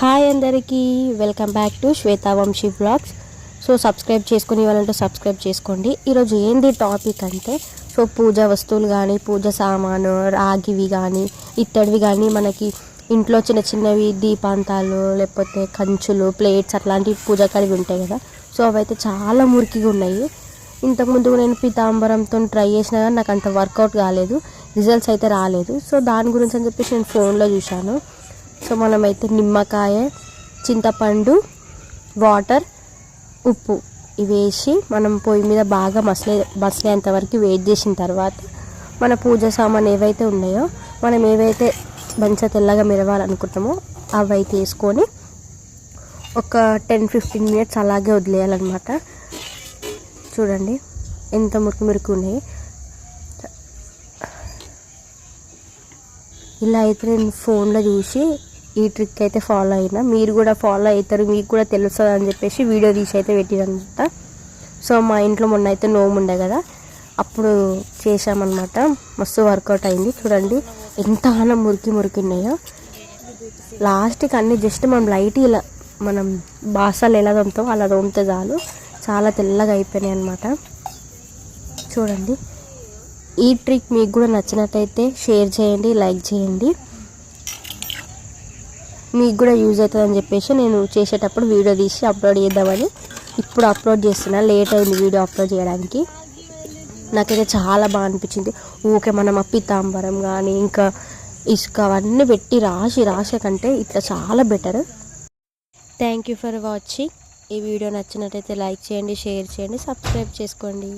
Hi అందరికీ welcome back to Shweta Vamshi vlogs so subscribe చేసుకుని వాళ్ళంటే సబ్స్క్రైబ్ చేసుకోండి. ఈరోజు ఏంది టాపిక్ అంటే సో పూజ వస్తువులు కానీ పూజ సామాను రాగివి కానీ ఇత్తడివి కానీ మనకి ఇంట్లో చిన్న చిన్నవి దీపాంతాలు లేకపోతే కంచులు ప్లేట్స్ అట్లాంటి పూజ కలిగి ఉంటాయి కదా. సో అవైతే చాలా మురికిగా ఉన్నాయి. ఇంతకుముందు నేను పీతాంబరంతో ట్రై చేసినా కానీ నాకు అంత వర్కౌట్ కాలేదు. రిజల్ట్స్ అయితే రాలేదు. సో దాని గురించి అని చెప్పేసి నేను ఫోన్లో చూశాను. సో మనమైతే నిమ్మకాయ చింతపండు వాటర్ ఉప్పు ఇవి వేసి మనం పొయ్యి మీద బాగా మసలే మసలేంత వరకు వెయిట్ చేసిన తర్వాత మన పూజ సామాన్ ఏవైతే ఉన్నాయో మనం ఏవైతే మంచిగా తెల్లగా మెరవాలనుకుంటామో అవి అయితే వేసుకొని ఒక టెన్ ఫిఫ్టీన్ మినిట్స్ అలాగే వదిలేయాలన్నమాట. చూడండి ఎంత మురికి మురికి ఉన్నాయి. ఇలా అయితే నేను ఫోన్లో చూసి ఈ ట్రిక్ అయితే ఫాలో అయినా. మీరు కూడా ఫాలో అవుతారు మీకు కూడా తెలుస్తుంది అని చెప్పేసి వీడియో తీసి అయితే పెట్టినమాట సో మా ఇంట్లో మొన్న అయితే నోము ఉండే కదా అప్పుడు చేసామన్నమాట మస్తు వర్కౌట్ అయింది. చూడండి ఎంత ఆన మురికి మురికి ఉన్నాయో. లాస్ట్కి అన్ని జస్ట్ మనం లైట్ ఇలా మనం బాసాలు ఎలా తోముతాం అలా దొమ్మితే చాలు. చాలా తెల్లగా అయిపోయినాయి అనమాట చూడండి ఈ ట్రిక్ మీకు కూడా నచ్చినట్టయితే షేర్ చేయండి లైక్ చేయండి. మీకు కూడా యూజ్ అవుతుందని చెప్పేసి నేను చేసేటప్పుడు వీడియో తీసి అప్లోడ్ చేద్దామని ఇప్పుడు అప్లోడ్ చేస్తున్నా. లేట్ అయింది వీడియో అప్లోడ్ చేయడానికి. నాకైతే చాలా బాగా అనిపించింది. ఊకే మనం అప్పితాంబరం కానీ ఇంకా ఇసుక అవన్నీ పెట్టి రాసి రాసే కంటే ఇట్లా చాలా better thank you for watching ఈ వీడియో నచ్చినట్టయితే లైక్ చేయండి షేర్ చేయండి సబ్స్క్రైబ్ చేసుకోండి.